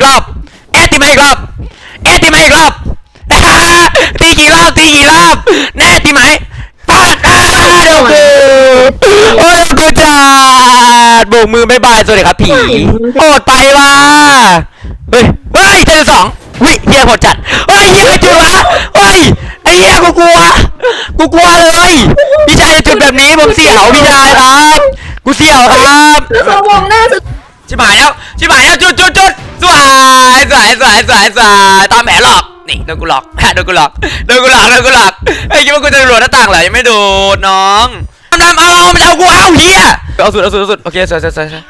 ไหมแอะตีไหมอีกรอบแอะตีไหมอีกรอบแอะตีไหมอีกรอบ ตีกี่รอบตีกี่รอบแน่ตีไหมปัดอ่าเดี๋ยวกูโอ้ยกูจัดโบกมือบายบายสวัสดีครับผีโหดไปว่ะเฮ้ยเฮ้ยเจอสองวิเฮียโหดจัดเฮ้ยเฮียจุดวะเฮ้ยไอ้เฮียกูกลัวกูกลัวเลยพี่ชายจะจุดแบบนี้ผมเสี่ยวพี่ชายครับ กูเสี่ยวครับ แล้วเขามองหน้าสุด ชิบหายแล้วชิบหายแล้วจุดจุดจุดสวยสวยสวยสวยสวยตามแผนหลอกนี่โดนกูหลอกโดนกูหลอกโดนกูหลอกโดนกูหลอกไอ้คิดว่ากูจะโดดหน้าต่างเหรอยังไม่โดดน้องทำเอามันเอากูเอาเฮียเอาสุดเอาสุดเอาสุดโอเคสวยสวยสวยสวย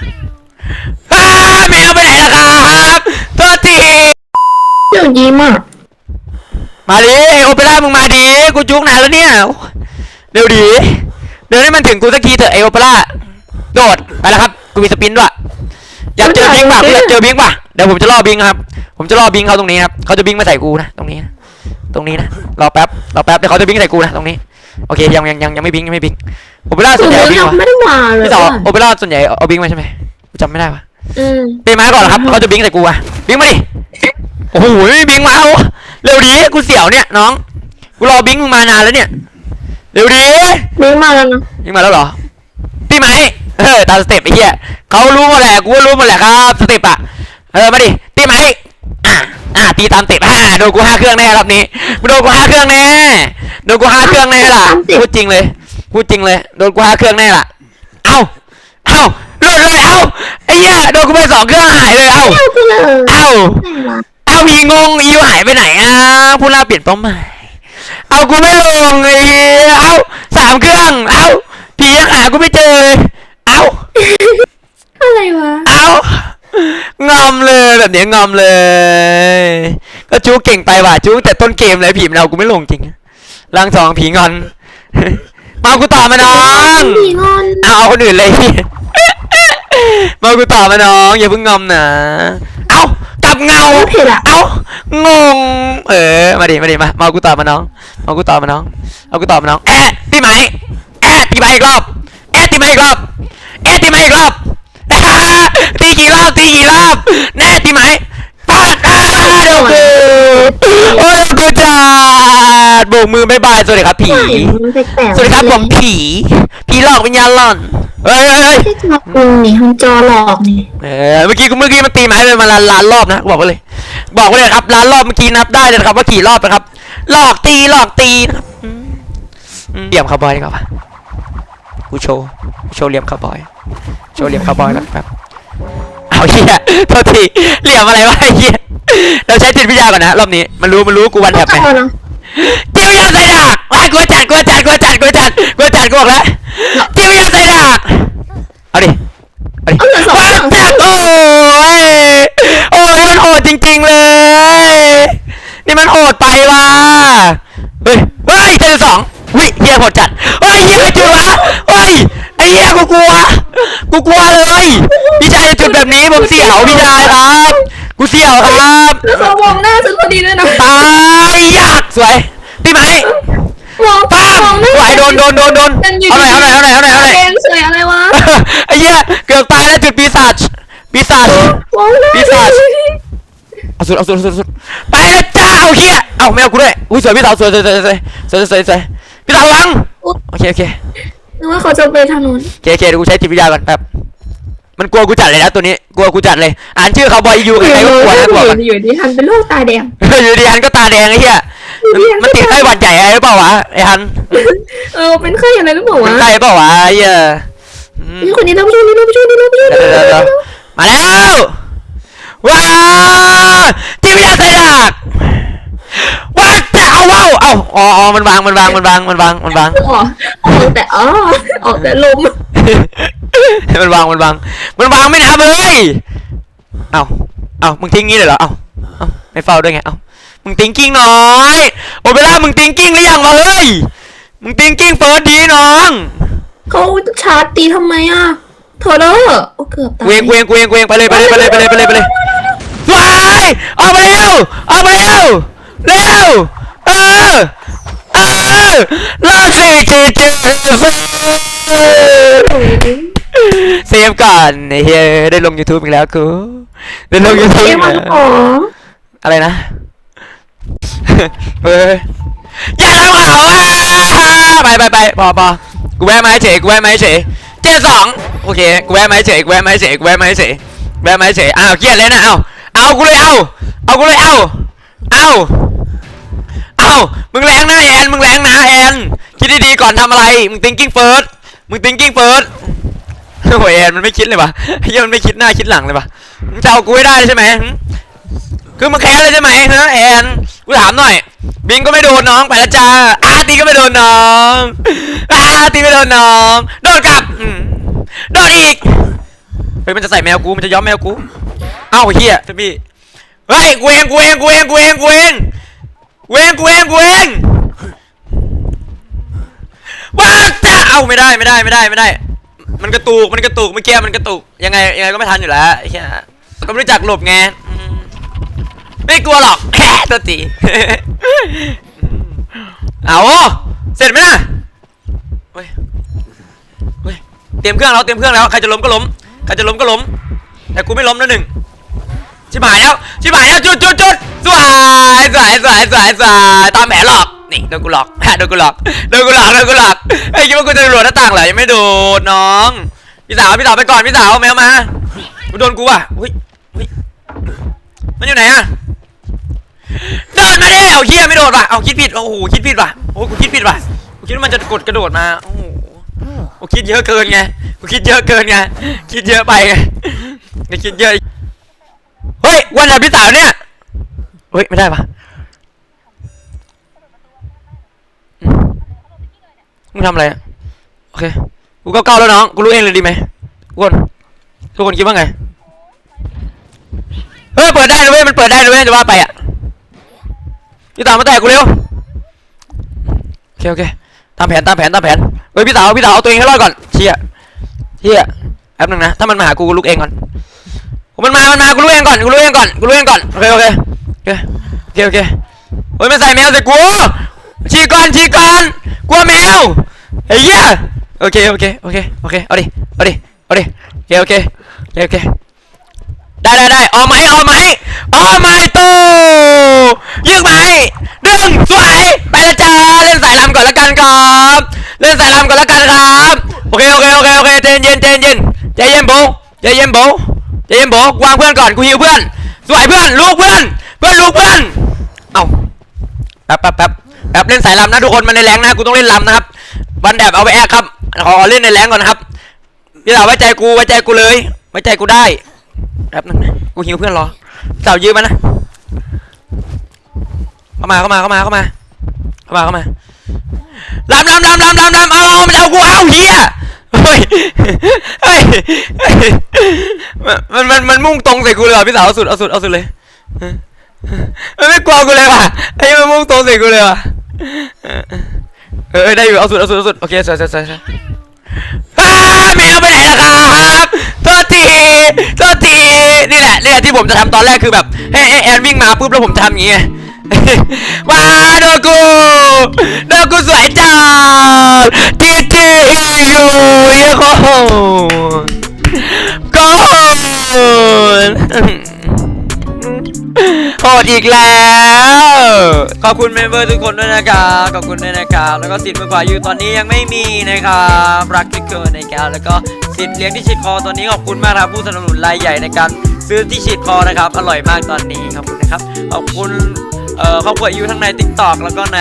อ้าแมวไปไหนล่ะครับโทษทีเดี๋ยวยิ้มอะมาดิโอเปร่ามึงมาดิกูจุกไหนแล้วเนี่ยเร็วดิเดี๋ยวนี้มันถึงกูสักทีเถอะไอโอเปร่าโดดไปแล้วครับกูมีสปินด้วย อยากเจอบิงป่ะกูอยากเจอบิงป่ะเดี๋ยวผมจะล่อบิงครับ ผมจะล่อบิงเขาตรงนี้ครับเขาจะบิงมาใส่กูนะตรงนี้นะตรงนี้นะรอแป๊บรอแป๊บเดี๋ยวเขาจะบิงใส่กูนะตรงนี้โอเคยังยังยังยังไม่บิงยังไม่บิงโอเปร่าสุส่วดนใหญ่แล้วเอาบิงยังวะไม่ได้มาเลยพี่ต่ออะโอเปร่าส่วนใหญ่เอาบิงมาใช่ไหมกูจำไม่ได้วะอืมตีไม้ก่อนนะครับเขาจะบิงใส่กูอะบิงมาดิโอ้โหไม่มีบิงมาโอ้เร็วดีกูเสียวเนี่ยน้องกูรอบิงมึงมานานแล้วเนี่ยเร็วดีบิ้งมาแล้วนะยิงมาแล้วเหรอตีไหม เออตามสเต็ปไอ้เหี้ยเขารู้หมดแหละกูก็รู้หมดแหละครับสเต็ปอะเออมาดิตีไหมอะอะตีตามสเต็ปอะโดนกูห้าเครื่องแน่รอบนี้โดนกูห้าเครื่องแน่โดนกูห้าเครื่องแน่ล่ะพูดจริงเลยพูดจริงเลยโดนกูห้าเครื่องแน่ล่ะเอ้าเอ้าหลุดเลยเอ้าไอ้เหี้ยโดนกูไปสองเครื่องหายเลยเอ้าเอ้าไปเลยเอ้าไหนวะเอาอีงงอีหายไปไหนอะผู้ล่าเปลี่ยนเป้าหมายเอากูไม่ลงไอ้เหี้ยเอาสามเครื่องเอาผียังหากูไม่เจอเลย เอาอะไรวะ เอางอมเลยแบบเนี้ยงอมเลย ก็จูเก่งไปว่ะจูแต่ต้นเกมเลยผีมันเอากูไม่ลงจริงร่างสองผีงอน มากูต่อมาน้องมีงอนเอาเอาคนอื่นเลยมากูต่อมาน้องอย่าเพิ่งงอมนะเอากลับเงาไม่ผิดอะเอางง เออมาดิมาดิมามาเอากูต่อมาน้องมากูต่อมาน้องเอากูต่อมาน้องแอะตีไหมแอะตีไหมอีกรอบแอะตีไหมอีกรอบ แอะตีไหมอีกรอบตีกี่รอบตีกี่รอบแน่ตีไหมปัดอ่าเดี๋ยวกูโอ้ยกูจัดโบกมือบายบายสวัสดีครับผี มันแปลกๆสวัสดีครับผมผีผีหลอกวิญญาณหลอนเฮ้ยเฮ้ยเฮ้ย ที่จอกูนี่ทำจอหลอกนี่ เออเมื่อกี้กูเมื่อกี้มันตีไม้ไปมาล้านล้านรอบนะกูบอกไว้เลย บอกไว้เลยครับล้านรอบเมื่อกี้นับได้เลยนะครับว่ากี่รอบนะครับ หลอกตีหลอกตีนะครับอืมอืมเหลี่ยมคาร์บอยดีกว่าปะกูโชว์กู โชว์เหลี่ยมคาร์บอย โชว์เหลี่ยมคาร์บอยแล้วครับเอาเฮียโทษทีเหลี่ยมอะไรวะไอ้เฮียเราใช้จิตวิทยาก่อนนะรอบนี้ มันรู้มันรู้กูวันแถบไหมเอานะจิตวิทยาใส่ดาบไอ้กูจัดกูจัดกูจัดกูจัดกูจัดกูบอกแล้วจิตวิทยาใส่ดาบเอาดิ เอาดิ เอาเหลือสอง ว้า เครื่อง จัดโอ้ยโอ้ยมันโหดจริงๆเลย นี่มันโหดไปว่ะเฮ้ยเฮ้ยเจอสองวิเฮียโหดจัดเฮ้ยเฮียจุดวะเฮ้ยไอ้เฮียกูก ลัว กูกลัวเลยพี่ชายจะจุดแบบนี้ผมเสี่ยวพี่ชายครับ กูเสี่ยวครับแล้วเขามองหน้าฉันพอดีเลยนะตายยากสวยตีไหมมองป้ามองหน้าไหวโดนโดนโดนโดนยังอยู่เอาหน่อยเอาหน่อยเอาหน่อยเอาหน่อยเอาหน่อยแดงเฉยอะไรวะไอ้เหี้ยเกือบตายแล้วจุดปีศาจปีศาจมองหน้าปีศาจเอาสุดเอาสุดเอาสุดเอาสุดไปแล้วจ้าเอาเหี้ยเอาไม่เอากูด้วยอุ้ยสวยพี่สาวสวยสวยสวยสวยสวยสวยสวยพี่สาววังโอเคโอเค นึกว่าเขาจะไปทางนู้นโอเคโอเคเดี๋ยวกูใช้จิตวิทยาก่อนแป๊บมันกลัวกูจัดเลยนะตัวนี้ กลัวกูจัดเลย อ่านชื่อเขาบอยยูใครๆก็กลัวนะกลัวกันอยู่ดีฮันเป็นโรคตาแดงอยู่ดีฮันก็ตาแดงไอ้เหี้ยมันมันติดไข้หวัดใหญ่อะไรหรือเปล่าวะไอ้ฮัน เออเป็นไข้อะไรหรือเปล่าเป็นวะไข้เปล่าวะไอ้เหี้ยอืมนี่คนนี้เราไปช่วยนี่เราไปช่วยนี่เราไปช่วยเดี๋ยวเดี๋ยวเดี๋ยวมาแล้ว ว้าวจิตวิทยาใส่ดาบว้าแต่เอาว้าวเอาอ๋ออ๋อมันวางมันวางมันวางมันวางมันวางอ๋อออกแต่อ๋อออกแต่ลมมันวางมันวางมันวางไม่นับเลยเอาเอามึงทิ้งงี้เลยเหรอเอาเอาไม่เฝ้าด้วยไงเอามึงติงกิ้งน้อยโอเปร่ามึงติงกิ้งหรือยังวะเฮ้ยมึงติงกิ้งเฟิร์สดีน้องเขาชาร์จตีทำไมอะโทรเดอร์โอ้เกือบตายเวียงเวียงเวียงเวียงไปเลยไปเลยไปเลยไปเลยไปเลยไปเลยสวยออกมาเร็วออกมาเร็วเร็วเออเออลาสี่จีจีเอฟเซฟก่อนไอ้เฮ้ยได้ลง YouTube อีกแล้วกูได้ลง YouTube เรีอียกกว่าแล้วขออะไรนะ เฮ้ยอย่าทำเขาอะไปไปไปพอพอกูแวะไมาเฉยกูแวะไมาเฉยเจ็ดสองโอเคกูแวะไมาเฉยกูแวะไมาเฉยกูแวะไมาเฉยแวะไมาเฉยอ้าวเครียดเลยนะเอาเอากูเลยเอาเอากูเลยเอาเอา อามึงแรงนะแอนมึงแรงนะแอนคิดดีๆก่อนทำอะไรมึง thinking first มึง thinking first โอ้ยแอนมันไม่คิดเลยวะเฮียมันไม่คิดหน้าคิดหลังเลยวะมึงจะเอากูให้ได้ใช่ไหมคือมึงแค้นเลยใช่ไหมฮะแอนกูถามหน่อย บิงก็ไม่โดนน้องไปแล้วจ้าอาร์ตีก็ไม่โดนน้องอาร์ตีไม่โดนน้องโดนกลับโดนอีกเฮ้ยมันจะใส่แมวกูมันจะย้อมแมวกูเอ้าเฮียพี่เฮ้ยกูเองกูเองกูเองกูเองกูเอง กูเองกูเองกูเองว้าจ้าเอ้าไม่ได้ไม่ได้ไม่ได้ไม่ได้ มันกระตุกมันกระตุกเมื่อกี้มันกระตุกยังไงยังไงก็ไม่ทันอยู่แล้วไอ้เหี้ยก็ไม่รู้จักหลบไงไม่กลัวหรอกแค่ตัวตีเอาเสร็จไหมนะเฮ้ยเฮ้ยเตรียมเครื่องแล้วเตรียมเครื่องแล้วใครจะล้มก็ล้มใครจะล้มก็ล้ม แต่กูไม่ล้มนะหนึ่งชิบหายแล้วชิบหายแล้วจุดจุดจุดสวย สวยสวยสวยสวยตามแผนหลอกนี่โดนกูหลอกโดนกูหลอกโดนกูหลอกโดนกูหลอกไอ้ยคิดว่ากูจะโดดหน้าต่างเหรอยังไม่โดดน้อง พี่สาวพี่สาวไปก่อนพี่สาวแมวมาโดนกูว่ะอุ้ยอุ้ยมันอยู่ไหนอะเดินมาดิเอาเฮียไม่โดดว่ะเอาคิดผิดโอ้โหคิดผิดว่ะโอ้กูคิดผิดว่ะกูคิดว่ามันจะกดกระโดดมาโอ้โหกูคิดเยอะเกินไงกูคิดเยอะเกินไงคิดเยอะไปไงไม่คิดเยอะเฮ้ยวันไหนพี่สาวเนี่ยเฮ้ยไม่ได้ปะอืม มึงทำอะไรอะโอเคกูเก้าเก้าแล้วน้องกูรู้เองเลยดีไหมทุกคนทุกคนคิดว่าไงเฮ้ยเปิดได้นะเว้ยมันเปิดได้นะเว้ยจะว่าไปอะพี่สาวมาแตะกูเร็วโอเคโอเคตามแผนตามแผนตามแผนเฮ้ยพี่สาวพี่สาวเอาตัวเองให้รอดก่อนเชี่ยเชี่ยแป๊บนึงนะถ้ามันมาหากูกูลุกเองก่อนมันมามันมากูลุกเองก่อนกูลุกเองก่อนกูลุกเองก่อนโอเคโอเคโอเคโอเคโอเคเฮ้ยมันใส่แมวใส่กูฉีกก่อนฉีกก่อน กลัวแมวไอ้เหี้ยโอเคโอเคโอเคโอเคเอาดิเอาดิเอาดิโอเคโอเคโอเคโอเคได้ได้ได้เอาไหมเอาไหมเอาไหมตู้ยิงไหมดึงสวยไปและจ้าเล่นสายลำก่อนละกันครับเล่นสายลำก่อนละกันครับโอเคโอเคโอเคโอเคใจเย็นใจเย็นใจเย็นโบใจเย็นโบใจเย็นโบวางเพื่อนก่อนกูหิวเพื่อนสวยเพื่อนลูกเพื่อนเพื่อนลูกเพื่อนเอาแป๊บแป๊บแป๊บ แป๊บเล่นสายลำนะทุกคนมันในแรงนะกูต้องเล่นลำนะครับวันแดบเอาไปแอกครับขอเล่นในแรงก่อนนะครับพี่สาวไว้ใจกูไว้ใจกูเลยไว้ใจกูได้แป๊บนึงนะกูหิวเพื่อนรอสาวยืมมานะเข้ามาเข้ามาเข้ามาเข้ามาเข้ามาเข้ามาลำลำลำลำลำลำเอาเอามันเอากูเอาเฮียเฮ้ยเฮ้ยเฮ้ยมันมันมันมุ่งตรงใส่กูเลยว่ะพี่สาวเอาสุดเอาสุดเอาสุดเลยมันไม่กลัวกูเลยว่ะไอ้มันมุ่งตรงใส่กูเลยว่ะ เออได้อยู่เอาสุดเอาสุดเอาสุดโอเคสวยสวยสวยสวยอ้าแมวไปไหนล่ะครับโทษทีโทษทีนี่แหละนี่แหละที่ผมจะทำตอนแรกคือแบบให้แอนวิ่งมาปุ๊บแล้วผมทำอย่างงี้ไงว้าดูกูดูกูสวยจังทีทีอยู่ยังโอ้โกโหดอีกแล้ว ขอบคุณเมมเบอร์ทุกคนด้วยนะครับขอบคุณด้วยนะครับแล้วก็สิทธิ์มือกว่าอยู่ตอนนี้ยังไม่มีนะครับรักที่เกินนะครับแล้วก็สิทธิ์เลี้ยงที่ฉีดคอตอนนี้ขอบคุณมากครับผู้สนับสนุนรายใหญ่ในการซื้อที่ฉีดคอนะครับ อร่อยมากตอนนี้ขอบคุณนะครับขอบคุณเอ่อครอบครัวอยู่ทั้งใน t ิ k t o k แล้วก็ใน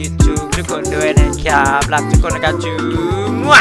YouTube ทุกคนด้วยนะครับรักทุกคนนะครับจูมั่ว